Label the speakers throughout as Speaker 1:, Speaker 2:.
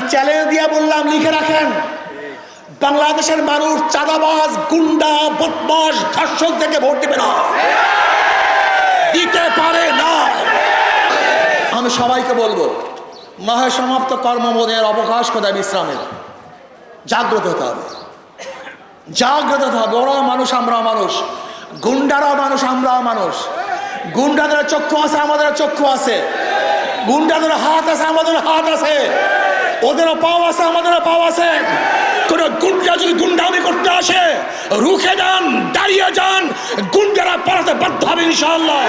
Speaker 1: বললাম, লিখে রাখেন। বাংলাদেশের মানুষ চাঁদাবাজ, গুন্ডা বদমাস ধর্ষক থেকে ভোট দেবে না। দিতে পারে না। আমি সবাইকে বলব মাহে সমাপ্ত কর্মবোধের অবকাশ কোথায় বিশ্রামের? জাগ্রত হতে হবে। জাগ্রত হতে হবে। ওরাও মানুষ, আমরাও মানুষ। গুন্ডারাও মানুষ, আমরাও মানুষ। গুন্ডাদের চক্ষু আছে, আমাদের চক্ষু আছে। গুন্ডাদের হাত আছে, আমাদের হাত আছে। ওদেরও পাও আছে, আমাদেরও পাও আছে। কোন গুন্ডা যদি গুন্ডামি করতে আসে, রুখে যান, দাঁড়িয়ে যান, গুন্ডারা পালাতে বাধ্য হবে ইনশাল্লাহ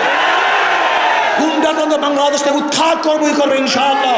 Speaker 1: গুন্ডা বাংলাদেশ থেকে উৎখাত করবই করবে ইনশাআল্লাহ।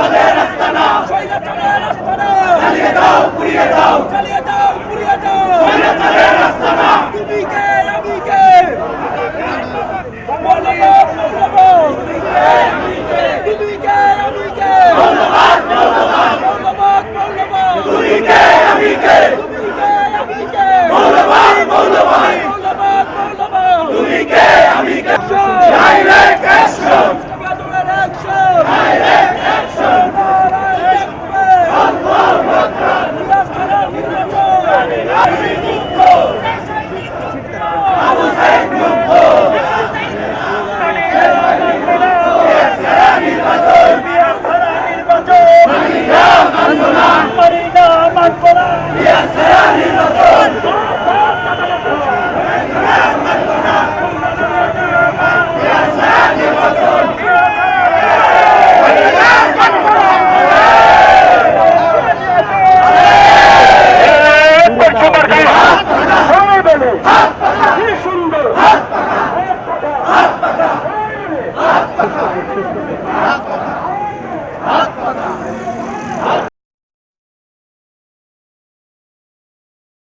Speaker 2: আমাদের রাস্তা না। চালিয়ে দাও পুড়িয়ে দাও। চালিয়ে